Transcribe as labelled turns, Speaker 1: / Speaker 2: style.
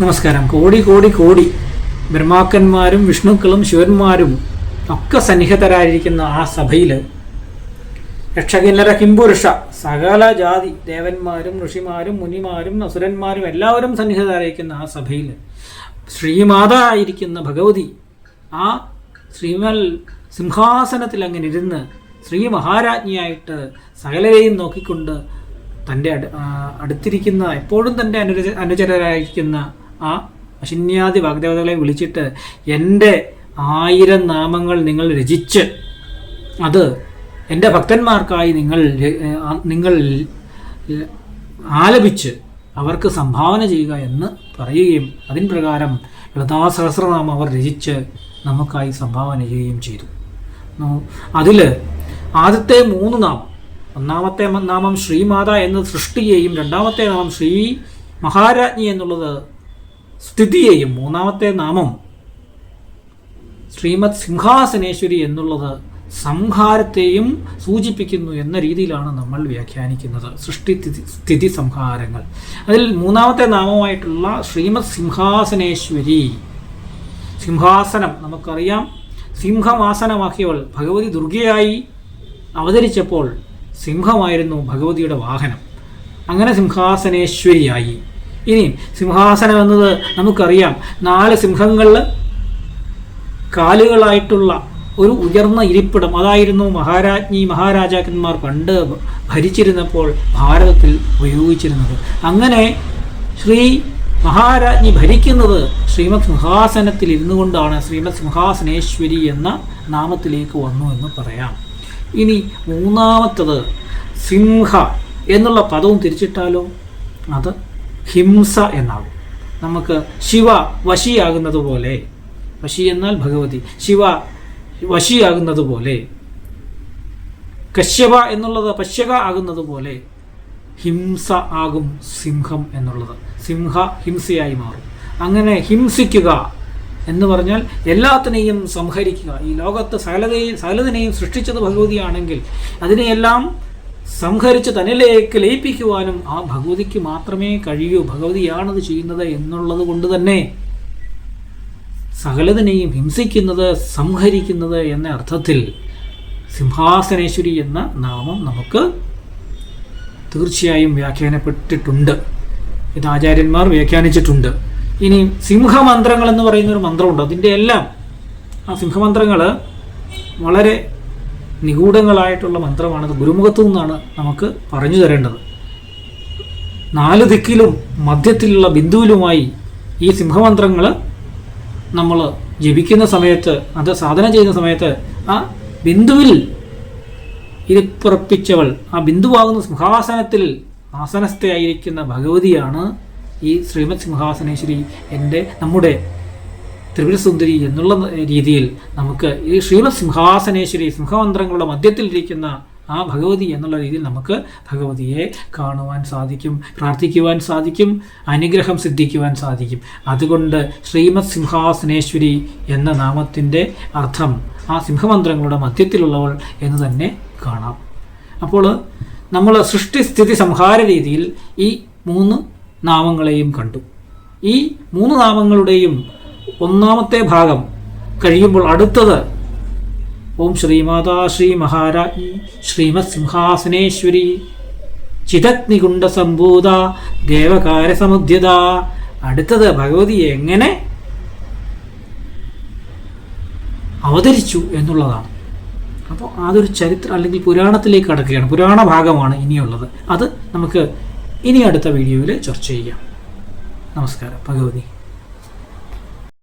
Speaker 1: നമസ്കാരം. കോടി കോടി കോടി. ബ്രഹ്മാക്കന്മാരും വിഷ്ണുക്കളും ശിവന്മാരും ഒക്കെ സന്നിഹിതരായിരിക്കുന്ന ആ സഭയിൽ രക്ഷകിന്നര കിംപുരുഷ സകല ജാതി ദേവന്മാരും ഋഷിമാരും മുനിമാരും അസുരന്മാരും എല്ലാവരും സന്നിഹിതരായിരിക്കുന്ന ആ സഭയിൽ ശ്രീമാത ആയിരിക്കുന്ന ഭഗവതി ആ ശ്രീമൽ സിംഹാസനത്തിൽ അങ്ങനെ ഇരുന്ന് ശ്രീ മഹാരാജ്ഞിയായിട്ട് സകലരെയും നോക്കിക്കൊണ്ട് തന്റെ അടുത്തിരിക്കുന്ന എപ്പോഴും തന്റെ അനുരജ അനുചരരായിരിക്കുന്ന ആ അശിന്യാദി വാഗ്ദേവതകളെ വിളിച്ചിട്ട് എന്റെ ആയിരം നാമങ്ങൾ നിങ്ങൾ രചിച്ച് അത് എന്റെ ഭക്തന്മാർക്കായി നിങ്ങൾ നിങ്ങൾ ആലപിച്ച് അവർക്ക് സംഭാവന ചെയ്യുക എന്ന് പറയുകയും അതിന് പ്രകാരം ലതാ സഹസ്രനാമം അവർ രചിച്ച് നമുക്കായി സംഭാവന ചെയ്യുകയും ചെയ്തു. അതിൽ ആദ്യത്തെ മൂന്ന് നാമം ഒന്നാമത്തെ നാമം ശ്രീമാത എന്ന സൃഷ്ടിയെയും രണ്ടാമത്തെ നാമം ശ്രീ മഹാരാജ്ഞി എന്നുള്ളത് സ്ഥിതിയെയും മൂന്നാമത്തെ നാമം ശ്രീമത് സിംഹാസനേശ്വരി എന്നുള്ളത് സംഹാരത്തെയും സൂചിപ്പിക്കുന്നു എന്ന രീതിയിലാണ് നമ്മൾ വ്യാഖ്യാനിക്കുന്നത്. സൃഷ്ടി സ്ഥിതി- സംഹാരങ്ങൾ. അതിൽ മൂന്നാമത്തെ നാമമായിട്ടുള്ള ശ്രീമത് സിംഹാസനേശ്വരി സിംഹാസനം നമുക്കറിയാം. സിംഹമാസനമാക്കിയവൾ ഭഗവതി ദുർഗയായി അവതരിച്ചപ്പോൾ സിംഹമായിരുന്നു ഭഗവതിയുടെ വാഹനം. അങ്ങനെ സിംഹാസനേശ്വരിയായി. ഇനി സിംഹാസനം എന്നത് നമുക്കറിയാം. നാല് സിംഹങ്ങളിൽ കാലുകളായിട്ടുള്ള ഒരു ഉയർന്ന ഇരിപ്പിടം. അതായിരുന്നു മഹാരാജ്ഞി മഹാരാജാക്കന്മാർ പണ്ട് ഭരിച്ചിരുന്നപ്പോൾ ഭാരതത്തിൽ ഉപയോഗിച്ചിരുന്നത്. അങ്ങനെ ശ്രീ മഹാരാജ്ഞി ഭരിക്കുന്നത് ശ്രീമത് സിംഹാസനത്തിൽ ഇരുന്നു കൊണ്ടാണ് ശ്രീമത് സിംഹാസനേശ്വരി എന്ന നാമത്തിലേക്ക് വന്നു എന്ന് പറയാം. ഇനി മൂന്നാമത്തത് സിംഹ എന്നുള്ള പദവും തിരിച്ചിട്ടാലോ? അത് ഹിംസ എന്നാകും നമുക്ക് ശിവ വശിയാകുന്നത് പോലെ വശി എന്നാൽ ഭഗവതി ശിവ വശിയാകുന്നത് പോലെ കശ്യപ എന്നുള്ളത് പശ്യക ആകുന്നത് പോലെ ഹിംസ ആകും സിംഹം എന്നുള്ളത്. സിംഹ ഹിംസയായി മാറും. അങ്ങനെ ഹിംസിക്കുക എന്ന് പറഞ്ഞാൽ എല്ലാത്തിനെയും സംഹരിക്കുക. ഈ ലോകത്ത് സകലതയും സകലതിനെയും സൃഷ്ടിച്ചത് ഭഗവതിയാണെങ്കിൽ അതിനെയെല്ലാം സംഹരിച്ച് തന്നിലേക്ക് ലയിപ്പിക്കുവാനും ആ ഭഗവതിക്ക് മാത്രമേ കഴിയൂ. ഭഗവതിയാണത് ചെയ്യുന്നത് എന്നുള്ളത് കൊണ്ട് തന്നെ സകലതിനെയും ഹിംസിക്കുന്നത് സംഹരിക്കുന്നത് എന്ന അർത്ഥത്തിൽ സിംഹാസനേശ്വരി എന്ന നാമം നമുക്ക് തീർച്ചയായും വ്യാഖ്യാനപ്പെട്ടിട്ടുണ്ട്. ഇത് ആചാര്യന്മാർ വ്യാഖ്യാനിച്ചിട്ടുണ്ട്. ഇനി സിംഹമന്ത്രങ്ങൾ എന്ന് പറയുന്ന ഒരു മന്ത്രമുണ്ട്. അതിന്റെ എല്ലാം ആ സിംഹമന്ത്രങ്ങൾ വളരെ നിഗൂഢങ്ങളായിട്ടുള്ള മന്ത്രമാണത് ഗുരുമുഖത്തു നിന്നാണ് നമുക്ക് പറഞ്ഞു തരേണ്ടത്. നാല് ദിക്കിലും മധ്യത്തിലുള്ള ബിന്ദുവിലുമായി ഈ സിംഹമന്ത്രങ്ങൾ നമ്മൾ ജപിക്കുന്ന സമയത്ത് അത് സാധന ചെയ്യുന്ന സമയത്ത് ആ ബിന്ദുവിൽ ഇരിപ്പുറപ്പിച്ചവൾ ആ ബിന്ദുവാകുന്ന സിംഹാസനത്തിൽ ആസനസ്ഥയായിരിക്കുന്ന ഭഗവതിയാണ് ഈ ശ്രീമത് സിംഹാസനേശ്വരി എന്റെ നമ്മുടെ ത്രിപുരസുന്ദരി എന്നുള്ള രീതിയിൽ നമുക്ക് ഈ ശ്രീമത് സിംഹാസനേശ്വരി സിംഹമന്ത്രങ്ങളുടെ മധ്യത്തിലിരിക്കുന്ന ആ ഭഗവതി എന്നുള്ള രീതിയിൽ നമുക്ക് ഭഗവതിയെ കാണുവാൻ സാധിക്കും പ്രാർത്ഥിക്കുവാൻ സാധിക്കും അനുഗ്രഹം സിദ്ധിക്കുവാൻ സാധിക്കും. അതുകൊണ്ട് ശ്രീമത് സിംഹാസനേശ്വരി എന്ന നാമത്തിന്റെ അർത്ഥം ആ സിംഹമന്ത്രങ്ങളുടെ മധ്യത്തിലുള്ളവൾ എന്ന് തന്നെ കാണാം. അപ്പോൾ നമ്മൾ സൃഷ്ടിസ്ഥിതി സംഹാര രീതിയിൽ ഈ മൂന്ന് നാമങ്ങളെയും കണ്ടു. ഈ മൂന്ന് നാമങ്ങളുടെയും ഒന്നാമത്തെ ഭാഗം കഴിയുമ്പോൾ അടുത്തത്. ഓം ശ്രീമാതാ ശ്രീ മഹാരാജ്ഞി ശ്രീമത് സിംഹാസനേശ്വരി ചിതഗ്നികുണ്ട സംഭൂത ദേവകാര സമുദ്യത അടുത്തത് ഭഗവതി എങ്ങനെ അവതരിച്ചു എന്നുള്ളതാണ്. അപ്പോൾ അതൊരു ചരിത്രം അല്ലെങ്കിൽ പുരാണത്തിലേക്ക് കടക്കുകയാണ്. പുരാണ ഭാഗമാണ് ഇനിയുള്ളത്. അത് നമുക്ക് ഇനി അടുത്ത വീഡിയോയിൽ ചർച്ച ചെയ്യാം. നമസ്കാരം. ഭഗവതി.